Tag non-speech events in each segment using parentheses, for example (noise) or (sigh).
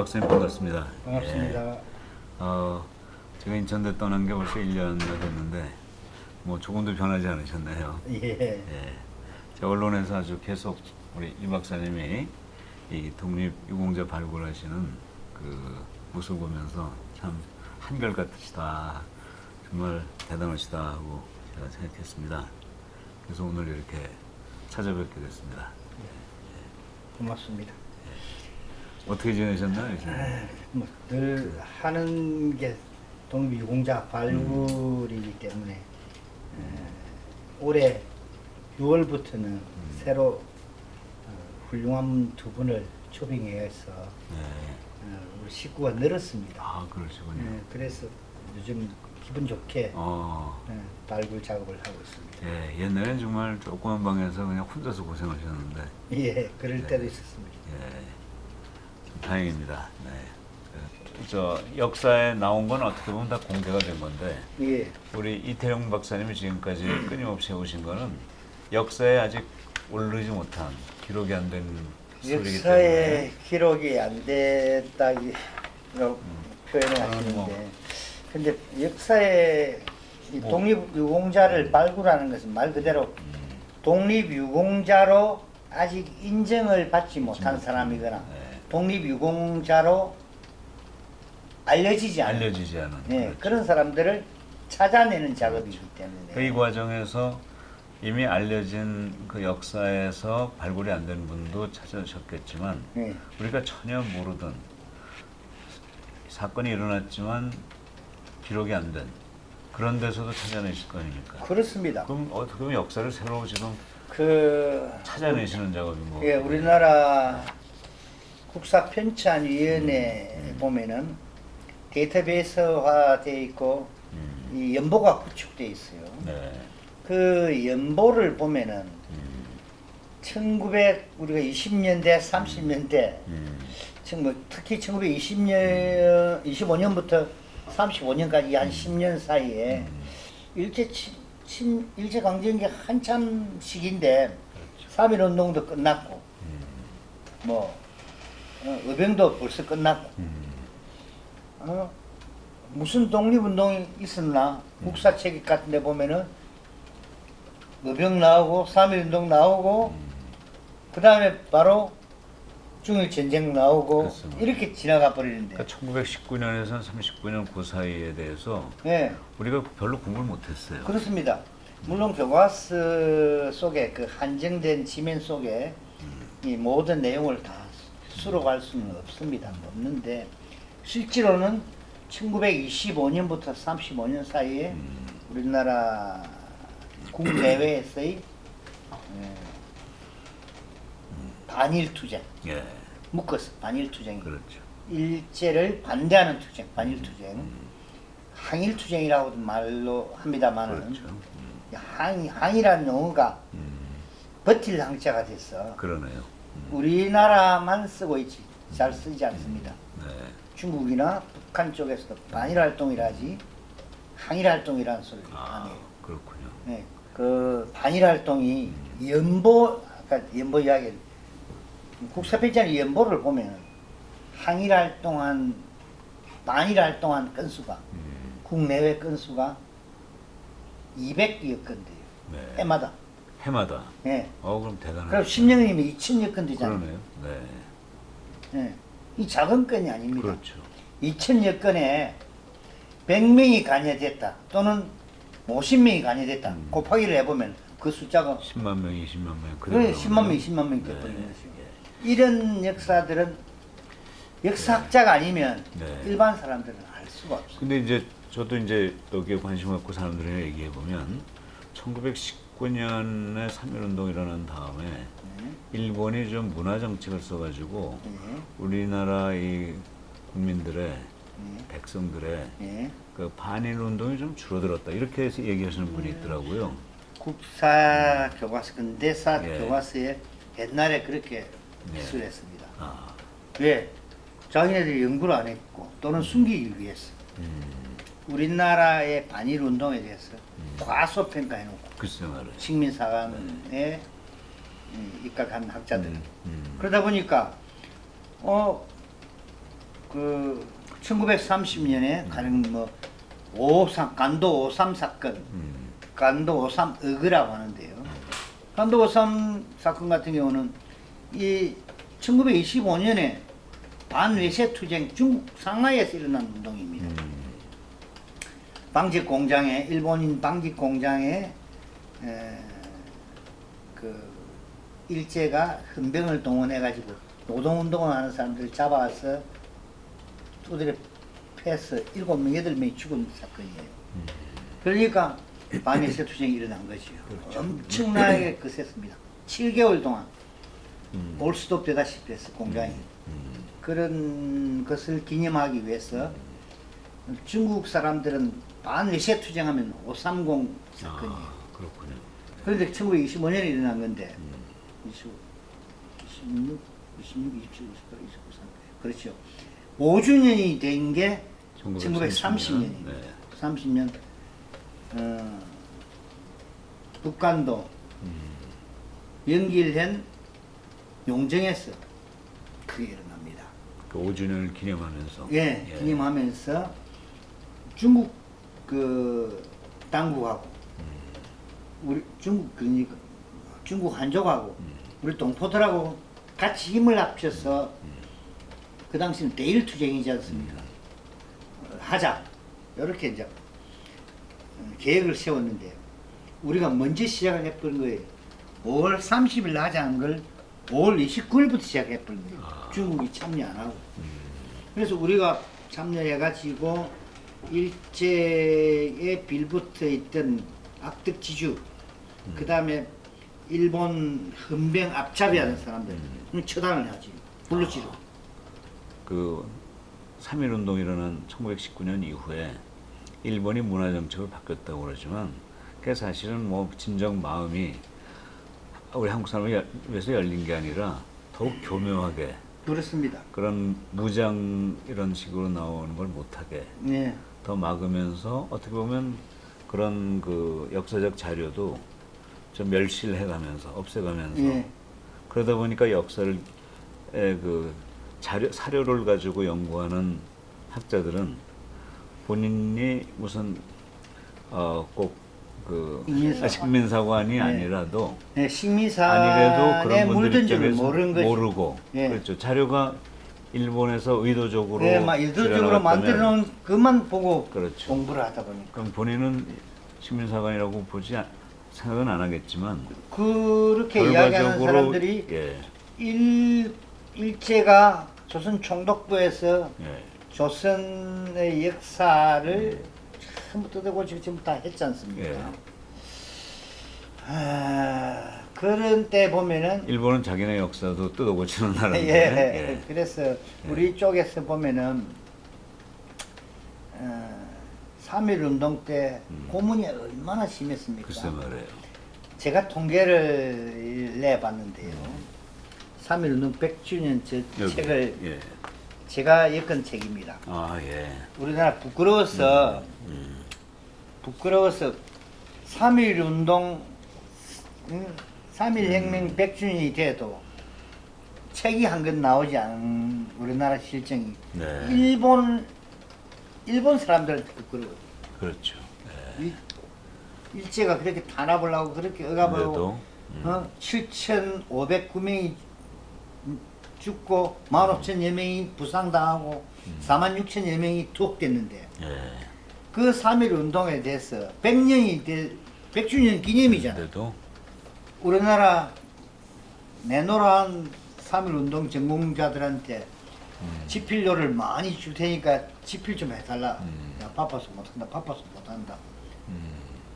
박사님 반갑습니다. 반갑습니다. 예. 어, 제가 인천대 떠난 게 벌써 1년이 됐는데 뭐 조금도 변하지 않으셨나요? 예. 예. 제 언론에서 아주 계속 우리 이 박사님이 이 독립 유공자 발굴하시는 그 모습을 보면서 참 한결같으시다. 정말 대단하시다 하고 제가 생각했습니다. 그래서 오늘 이렇게 찾아뵙게 됐습니다. 고맙습니다. 어떻게 지내셨나요? 요즘? 뭐 늘 하는 게 독립유공자 발굴이기 때문에 에, 올해 6월부터는 새로 어, 훌륭한 두 분을 초빙해서 네. 어, 우리 식구가 늘었습니다. 아 그러시군요. 예, 그래서 요즘 기분 좋게 어, 예, 발굴 작업을 하고 있습니다. 예, 옛날엔 정말 조그만 방에서 그냥 혼자서 고생하셨는데, 예, 그럴 네. 때도 있었습니다. 예, 참 다행입니다. 네. 그, 저 역사에 나온 건 어떻게 보면 다 공개가 된 건데, 예, 우리 이태용 박사님이 지금까지 끊임없이 해오신 거는 역사에 아직 오르지 못한 기록이 안 된 소리이기 역사의 때문에, 기록이 안 됐다기 표현을 아, 하시는데 뭐. 근데 역사의 이 뭐. 독립유공자를 발굴하는 것은 말 그대로 독립유공자로 아직 인정을 받지 못한 못한, 사람이거나 네. 독립유공자로 알려지지 않은 알려지지 않은 예, 그렇죠. 그런 사람들을 찾아내는 작업이기 때문에 그 이 과정에서 이미 알려진 그 역사에서 발굴이 안 된 분도 찾아오셨겠지만 예, 우리가 전혀 모르던 사건이 일어났지만 기록이 안 된 그런 데서도 찾아내실 거 아닙니까? 그렇습니다. 그럼 어떻게 보면 역사를 새로 지금 그 찾아내시는 작업인 거고. 예, 우리나라 국사편찬위원회 보면은 데이터베이스화 돼 있고 음, 이 연보가 구축돼 있어요. 네. 그 연보를 보면은 음, 1900 우리가 20년대, 30년대, 음, 지금 뭐 특히 1920년, 25년부터 35년까지 한 10년 사이에 음. 일제 친, 친 일제 강점기 한참 시기인데 3.1 운동도 끝났고 음, 뭐 어, 의병도 벌써 끝났고. 음, 어, 무슨 독립운동이 있었나? 국사책 같은 데 보면은 의병 나오고 3.1 운동 나오고 음. 그 다음에 바로 중일 전쟁 나오고 그렇습니다. 이렇게 지나가 버리는데. 그러니까 1919년에서 39년 그 사이에 대해서 네 우리가 별로 공부를 못했어요. 그렇습니다. 물론 교과서 속에 그 한정된 지면 속에 이 모든 내용을 다 수록할 수는 없습니다. 없는데 실제로는 1925년부터 35년 사이에 음, 우리나라 국내외에서의 예, 반일 투쟁 예, 묶어서 반일 투쟁이 그렇죠. 일제를 반대하는 투쟁 반일 투쟁 항일 투쟁이라고도 말로 합니다만은 그렇죠. 음, 항 항이라는 용어가 음, 버틸 항자가 됐어 그러네요. 우리나라만 쓰고 있지 잘 쓰지 않습니다 네. 중국이나 북한 쪽에서도 반일 활동이라 하지 항일 활동이라는 소리를 안 아, 해요 그렇군요. 네, 그 반일 활동이 연보 아까 연보 이야기 국사편찬의 연보를 보면 항일 활동한 반일 활동한 건수가 음, 국내외 건수가 200여 건대요. 네. 해마다. 해마다. 예. 어, 그럼 대단하네. 그럼 10년이면 2천여 건 되잖아요. 그러네요. 네. 예. 이 작은 건이 아닙니다. 그렇죠. 2천여 건에 100명이 관여됐다. 또는 50명이 관여됐다. 음. 곱하기를 해보면 그 숫자가 10만 명, 20만 명. 그래 10만 명, 20만 명 돼버리는 것이고 이런 역사들은 역사학자가 아니면 네. 일반 사람들은 알 수가 없어요. 근데 이제 저도 이제 여기에 관심 갖고 사람들이랑 얘기해 보면 1919년에 3.1 운동이 일어난 다음에 네. 일본이 좀 문화 정책을 써가지고 예. 우리나라 이 국민들의 예. 백성들의 예. 그 반일 운동이 좀 줄어들었다 이렇게 해서 얘기하시는 분이 음. 있더라고요. 국사 교과서 근대사 예. 교과서에 옛날에 그렇게 예. 기술했습니다. 아, 왜? 자기네들이 연구를 안 했고 또는 숨기기 위해서 음, 우리나라의 반일 운동에 대해서 과소 평가해놓고 글쎄 말이에요. 식민사관에 음, 입각한 학자들 음, 음. 그러다 보니까 어그 1930년에 가령 뭐553 간도 5.3 사건, 음. 간도 5.3 의거라고 하는데요. 간도 5.3 사건 같은 경우는 이 1925년에 반외세 투쟁 중국 상하이에서 일어난 운동입니다. 음. 방직 공장에 일본인 방직 공장에 에, 그 일제가 헌병을 동원해 가지고 노동 운동을 하는 사람들을 잡아서 두드려 패서 일곱 명 여덟 명이 죽은 사건이에요. 그러니까 반일세 투쟁이 일어난 거죠. 엄청나게 거셌습니다. 7개월 동안 음. 올 수도 되다시피 했어 공장이. 음. 그런 것을 기념하기 위해서 중국 사람들은 반외세 투쟁하면 530 사건이에요. 아, 그렇군요. 그런데 1925년에 일어난 건데 음. 25, 26, 26, 27, 28, 29, 30 그렇죠. 5주년이 된 게 1930년이에요. 네. 30년 어, 북한도 음. 연길현 용정에서 그게 일어납니다. 그 5주년을 기념하면서. 예, 기념하면서 중국 그 당국하고 우리 중국 그러니까 중국 한족하고 우리 동포들하고 같이 힘을 합쳐서 그 당시는 대일 투쟁이지 않습니까? 어, 하자 이렇게 이제 어, 계획을 세웠는데 우리가 먼저 시작을 해버린 거예요. 5월 30일 하자는 걸 5월 29일부터 시작해버린 거예요. 아. 중국이 참여 안 하고. 그래서 우리가 참여해가지고 일제에 빌붙어 있던 악덕 지주, 그 다음에 일본 헌병 앞잡이하는 사람들 음. 처단을 하지. 불러지로. 그3.1 운동이 일어난 1919년 이후에 일본이 문화 정책을 바뀌었다고 그러지만 그게 사실은 뭐 진정 마음이 우리 한국 사람을 여- 위해서 열린 게 아니라 더욱 교묘하게 그렇습니다. 그런 무장 이런 식으로 나오는 걸 못하게 네. 더 막으면서 어떻게 보면 그런 그 역사적 자료도 좀 멸실을 해가면서 없애가면서 예. 그러다 보니까 역사를 에, 그 자료 사료를 가지고 연구하는 학자들은 본인이 무슨 어꼭그 식민사관. 식민사관이 네. 아니라도 네, 아니래도 식민사에 그런 분들 물든 줄을 입장에서 모르는 거죠. 모르고 예. 그렇죠 자료가 일본에서 의도적으로 네, 막 의도적으로 지어나갔다면 만들어 놓은 그만 보고 그렇죠. 공부를 하다 보니까. 그럼 본인은 식민사관이라고 보지 않- 생각은 안 하겠지만 그렇게 이야기하는 결과적으로 사람들이 예, 일, 일제가 조선 총독부에서 예, 조선의 역사를 전부 뜯어고치고 전부 다 했지 않습니까? 예. 아, 그런 때 보면은 일본은 자기네 역사도 뜯어고치는 예, 나라인데 그래서 우리 쪽에서 보면은 어, 3.1 운동 때 고문이 얼마나 심했습니까? 음. 글쎄 말이에요. 제가 통계를 내봤는데요. 3.1 운동 100주년 저 여기, 책을 예. 제가 엮은 책입니다. 아 예. 우리나라 부끄러워서 음. 부끄러워서 3.1 운동 음, 3.1 혁명 100주년이 돼도 책이 한 권 나오지 않은 우리나라 실정이 네. 일본 일본 사람들한테 부끄러워. 그렇죠. 예. 일, 일제가 그렇게 탄압을 하고 그렇게 억압을 하고 그래도 음. 어? 7,509명이 죽고 15,000여 명이 부상당하고 음. 46,000여 명이 투옥됐는데 예. 그3.1 운동에 대해서 100년이 돼 100주년 기념이잖아. 그래도 우리나라 내노란 3.1 운동 전공자들한테 음. 지필료를 많이 줄 테니까 지필 좀 해달라. 음. 야, 바빠서 못한다, 바빠서 못한다. 음.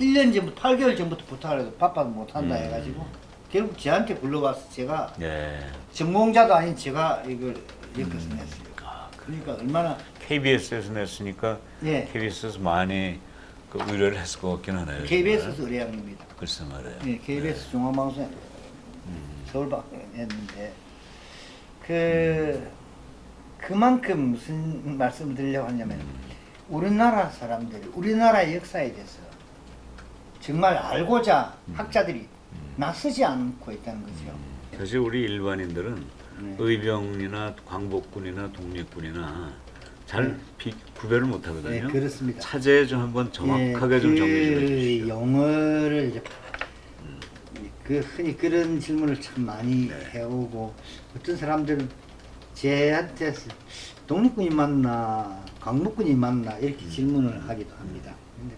1년 전부터, 8개월 전부터 부탁을 해도 바빠서 못한다 음. 해가지고, 결국 저한테 불러가서 제가, 예. 전공자도 아닌 제가 이걸 엮어서 냈어요. 아, 그러니까 얼마나, KBS에서 냈으니까 예, KBS에서 많이 그 의뢰를 했을 것 같긴 하네요. KBS에서 의뢰합니다. 글쎄 말이에요. 예, KBS 중앙방송 음. 서울방송 했는데, 그, 그만큼 무슨 말씀을 드리려고 하냐면, 우리나라 사람들이 우리나라 역사에 대해서 정말 알고자 학자들이 나서지 않고 있다는 거죠. 사실 우리 일반인들은 네. 의병이나 광복군이나 독립군이나 잘 비- 구별을 못 네, 하거든요. 그렇습니다. 차제에 좀 한번 정확하게 예, 좀그 정리 좀 해주시죠. 용어를 이제 그 흔히 그런 질문을 참 많이 네. 해오고 어떤 사람들은 제한테 독립군이 맞나 강북군이 맞나 이렇게 음. 질문을 하기도 합니다. 근데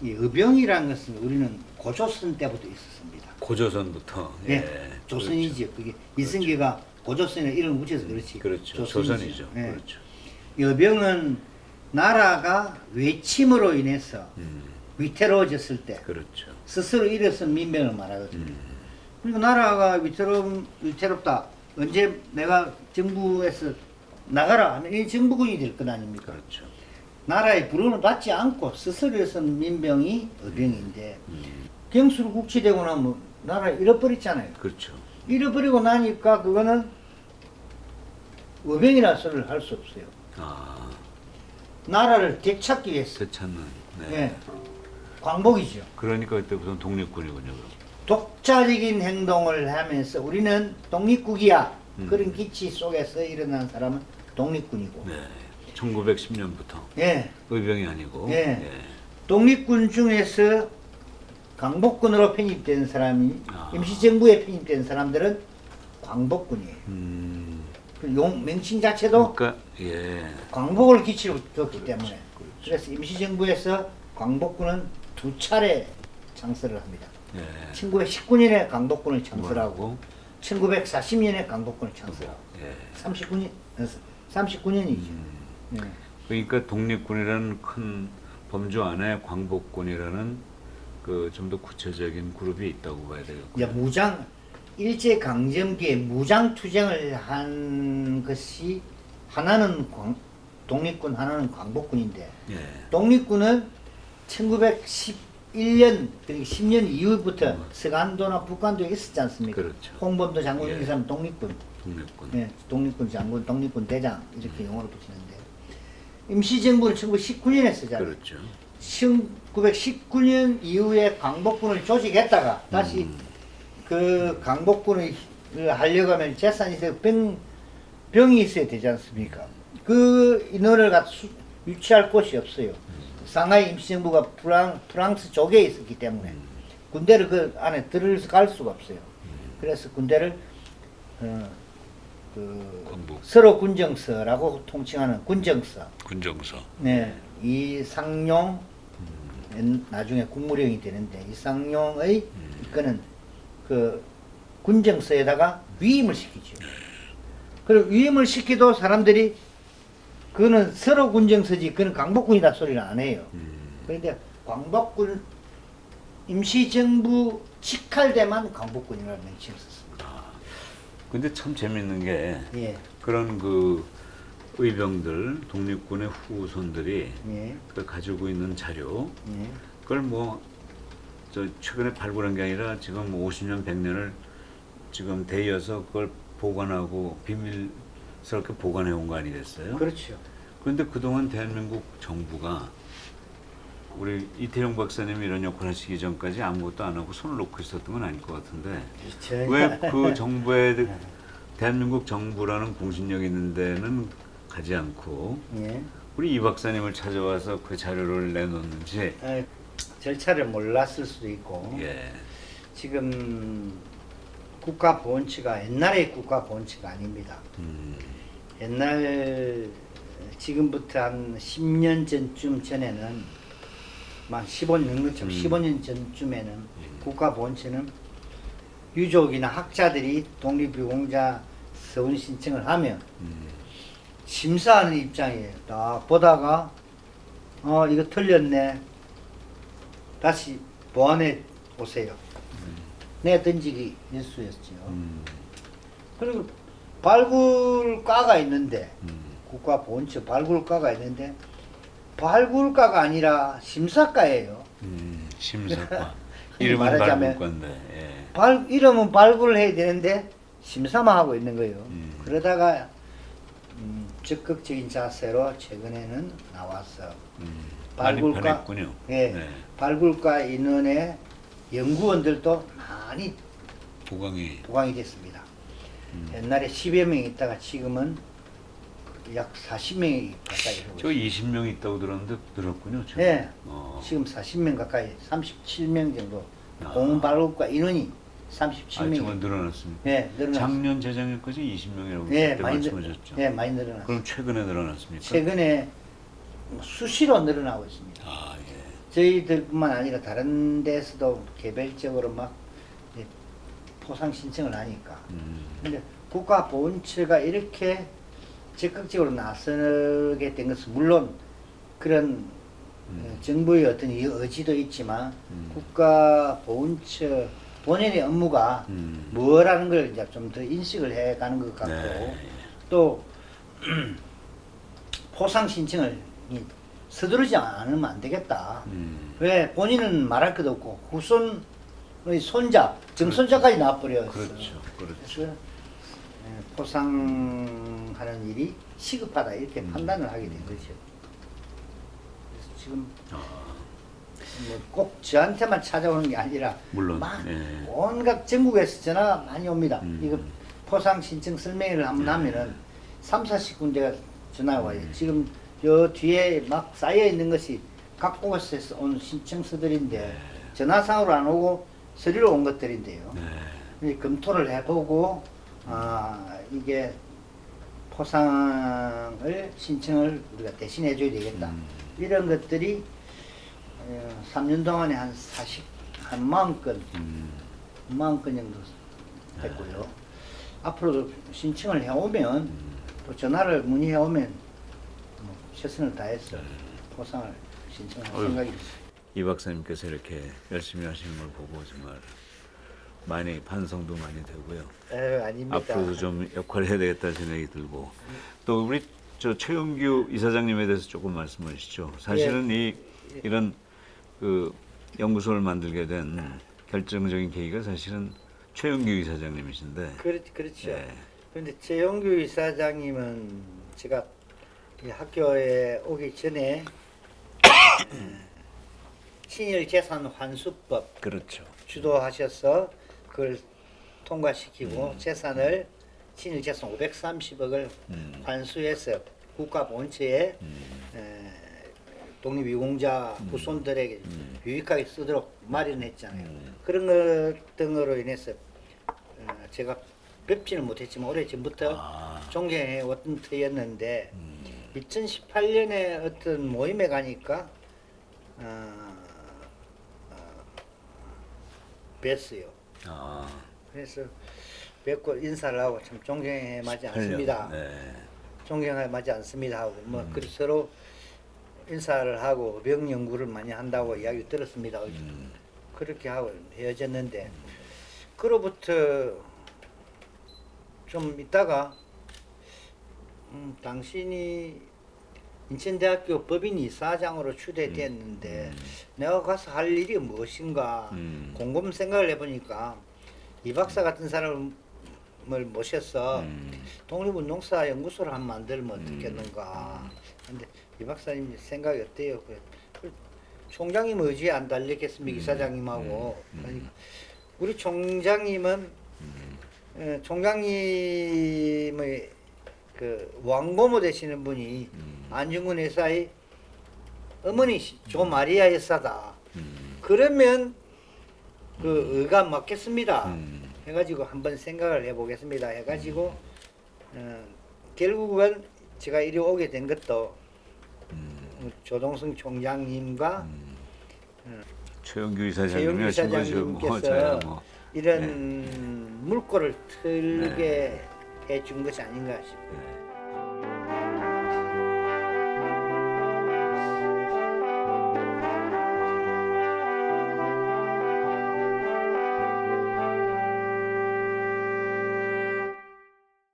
이 의병이라는 것은 우리는 고조선 때부터 있었습니다. 고조선부터 예, 예, 조선이지요. 그게 이승기가 고조선에 이름을 붙여서 그렇지. 그렇죠. 조선이지요. 조선이죠. 예. 그렇죠. 여병은 나라가 외침으로 인해서 음, 위태로워졌을 때 그렇죠. 스스로 일어선 민병을 말하거든요. 음, 그러니까 나라가 위태롭, 위태롭다. 언제 내가 정부에서 나가라 하면 이 정부군이 될 것 아닙니까? 그렇죠. 나라의 부름을 받지 않고 스스로 일어선 민병이 의병인데 음, 경수로 국치되고 나면 나라 잃어버렸잖아요. 그렇죠. 잃어버리고 나니까 그거는 의병이라 소리를 할 수 없어요. 아, 나라를 되찾기 위해서. 되찾는. 네. 예. 광복이죠. 그러니까 그때부터 독립군이군요. 그럼. 독자적인 행동을 하면서 우리는 독립국이야. 음. 그런 기치 속에서 일어난 사람은 독립군이고. 네. 1910년부터 예. 의병이 아니고. 예. 독립군 중에서 강복군으로 편입된 사람이 아. 임시정부에 편입된 사람들은 광복군이에요. 음, 그용 명칭 자체도 그러니까 예. 광복을 기치로 줬기 때문에. 그래서 임시정부에서 광복군은 두 차례 창설을 합니다. 예. 1919년에 강복군을 창설하고 뭐라고? 1940년에 강복군을 창설하고 예. 39년 39년이죠. 음, 네. 그러니까 독립군이라는 큰 범주 안에 광복군이라는 그 좀 더 구체적인 그룹이 있다고 봐야 이제 되겠고요. 무장 일제 강점기에 무장 투쟁을 한 것이 하나는 광, 독립군 하나는 광복군인데 예. 독립군은 1911년 그리고 10년 이후부터 음. 서간도나 북간도에 있었지 않습니까? 그렇죠. 홍범도 장군 예. 이 사람 독립군, 독립군. 네, 독립군 장군, 독립군 대장 음. 이렇게 용어를 붙이는데 임시정부는 1919년에 쓰잖아요. 그렇죠. 1919년 이후에 강복군을 조직했다가 다시 음. 그 강복군을 하려고 하면 재산이 있어야 병, 병이 있어야 되지 않습니까? 그 인원을 수- 유치할 곳이 없어요. 상하이 임시정부가 프랑, 프랑스 쪽에 있었기 때문에 군대를 그 안에 들어갈 수가 없어요. 그래서 군대를 어, 그. 서로 군정서라고 통칭하는 군정서. 군정서. 네, 이 상용 옛- 나중에 국무령이 되는데 이 상용의 이거는 그 군정서에다가 위임을 시키죠. 그리고 위임을 시키도 사람들이 그거는 서로 군정서지 그는 강복군이다 소리를 안 해요. 음, 그런데 광복군 임시정부 직할 때만 강복군이라는 명칭을 썼습니다. 근데 참 재밌는 게 예, 그런 그 의병들 독립군의 후손들이 예, 그 가지고 있는 자료 예. 그걸 뭐 저 최근에 발굴한 게 아니라 지금 50년 100년을 지금 대이어서 그걸 보관하고 비밀스럽게 보관해 온 거 아니겠어요? 그렇죠. 그런데 그동안 대한민국 정부가 우리 이태용 박사님이 이런 역할 하시기 전까지 아무것도 안 하고 손을 놓고 있었던 건 아닐 것 같은데 왜 그 (laughs) 정부에 대한민국 정부라는 공신력 있는 데는 가지 않고 예. 우리 이 박사님을 찾아와서 그 자료를 내놓는지 에, 절차를 몰랐을 수도 있고 예. 지금 국가 보훈처가 옛날의 국가 보훈처가 아닙니다. 음, 옛날 지금부터 한 10년 전쯤 전에는 막 15년 그렇죠. 음. 15년 전쯤에는 국가 보훈처는 유족이나 학자들이 독립유공자 서원 신청을 하면 음, 심사하는 입장이에요. 딱 보다가 어 이거 틀렸네. 다시 보완해 오세요. 내 던지기 일수였죠. 음, 그리고 발굴과가 있는데 음. 국가 보훈처 발굴과가 있는데 발굴과가 아니라 심사과예요. 음, 심사과 (laughs) 이름은 발굴과인데 예. 발 이름은 발굴을 해야 되는데 심사만 하고 있는 거예요. 음. 그러다가 음, 적극적인 자세로 최근에는 나왔어. 음, 많이 발굴과- 변했군요. 예, 네. 발굴과 인원의 연구원들도 많이 보강이 보강이 됐습니다. 옛날에 10여 명 있다가 지금은 약 40명이 가까이 되고 저 있어요. 20명 있다고 들었는데 늘었군요. 지금. 예. 어. 지금 40명 가까이 37명 정도 아. 공발급과 인원이 아, 37명이 정말 늘어났습니다. 예, 늘어났어요. 작년 재작년까지 20명이라고 예, 그때 많이 늘, 말씀하셨죠. 예, 많이 늘어났어요. 그럼 최근에 늘어났습니까? 최근에 수시로 늘어나고 있습니다. 아 예. 저희들뿐만 아니라 다른 데서도 개별적으로 막 포상 신청을 하니까. 음. 근데 국가 보훈처가 이렇게 적극적으로 나서게 된 것은 물론 그런 어, 정부의 어떤 이 의지도 있지만 음. 국가 보훈처 본연의 업무가 음. 뭐라는 걸 이제 좀 더 인식을 해 가는 것 같고 네. 또 (clears throat) 포상 신청을 이 서두르지 않으면 안 되겠다. 음. 왜 본인은 말할 것도 없고 후손의 손자, 나와버렸어. 그렇죠. 그렇죠. 그래서 예, 포상하는 일이 시급하다 이렇게 음. 판단을 하게 된 거죠. 그래서 지금 아, 뭐꼭 저한테만 찾아오는 게 아니라 물론, 막 예. 온갖 전국에서 전화가 많이 옵니다. 음. 이거 포상 신청 설명회를 한번 예. 하면은 3, 40군데가 전화가 와요. 음. 지금 요 뒤에 막 쌓여 있는 것이 각 곳에서 온 신청서들인데 네. 전화상으로 안 오고 서류로 온 것들인데요. 네. 이 검토를 해보고 아 이게 포상을 신청을 우리가 대신 해 줘야 되겠다. 음. 이런 것들이 어, 3년 동안에 한 40, 한 40건, 음. 40건 정도 됐고요. 앞으로도 신청을 해오면 음. 또 전화를 문의해오면 뭐 최선을 다해서 네. 포상을 신청할 어휴. 생각입니다. 이 박사님께서 이렇게 열심히 하시는 걸 보고 정말 많이 반성도 많이 되고요. 에 아닙니다. 앞으로도 좀 역할을 해야 되겠다 생각이 들고 또 우리 저 최영규 이사장님에 대해서 조금 말씀하시죠. 사실은 이 이런 그 연구소를 만들게 된 결정적인 계기가 사실은 최영규 이사장님이신데 그렇, 그렇죠. 예. 그런데 최영규 이사장님은 제가 이 학교에 오기 전에 친일 재산 환수법 그렇죠. 주도하셔서 그걸 통과시키고 음. 재산을 친일 재산 530억을 음. 환수해서 국가 본체에 음. 에, 독립유공자 후손들에게 음. 유익하게 쓰도록 마련했잖아요. 음. 그런 것 등으로 인해서 어, 제가 뵙지는 못했지만 오래 전부터 아. 존경해 왔던 터였는데 음. 2018년에 어떤 모임에 가니까 어, 어, 뵀어요. 아. 그래서 뵙고 인사를 하고 참 존경해 마지 18년. 않습니다. 네. 존경해 마지 않습니다 하고 뭐 음. 그리 서로 인사를 하고 명연구를 많이 한다고 이야기 들었습니다. 음. 그렇게 하고 헤어졌는데 그로부터 좀 있다가 음, 당신이 인천대학교 법인 이사장으로 추대됐는데 음. 내가 가서 할 일이 무엇인가 음. 곰곰 생각을 해보니까 이 박사 같은 사람을 모셔서 음. 독립운동사 연구소를 한 만들면 음. 어떻겠는가. 근데 이 박사님 생각이 어때요? 그, 그 총장님 의지에 안 달렸겠습니까? 음. 이사장님하고. 음. 그러니까 우리 총장님은 음. 어, 총장님의 그 왕고모 되시는 분이 음. 안중근 회사의 어머니 조 마리아 여사다. 음. 그러면 그 의가 맞겠습니다. 음. 해가지고 한번 생각을 해보겠습니다. 해가지고 어, 결국은 제가 이리 오게 된 것도 음. 조동승 총장님과 음. 어, 최영규 이사장님이 하신 뭐 이사장님께서 저야 뭐 이런 물꼬를 틀게 해준 것이 아닌가 싶어요. 네.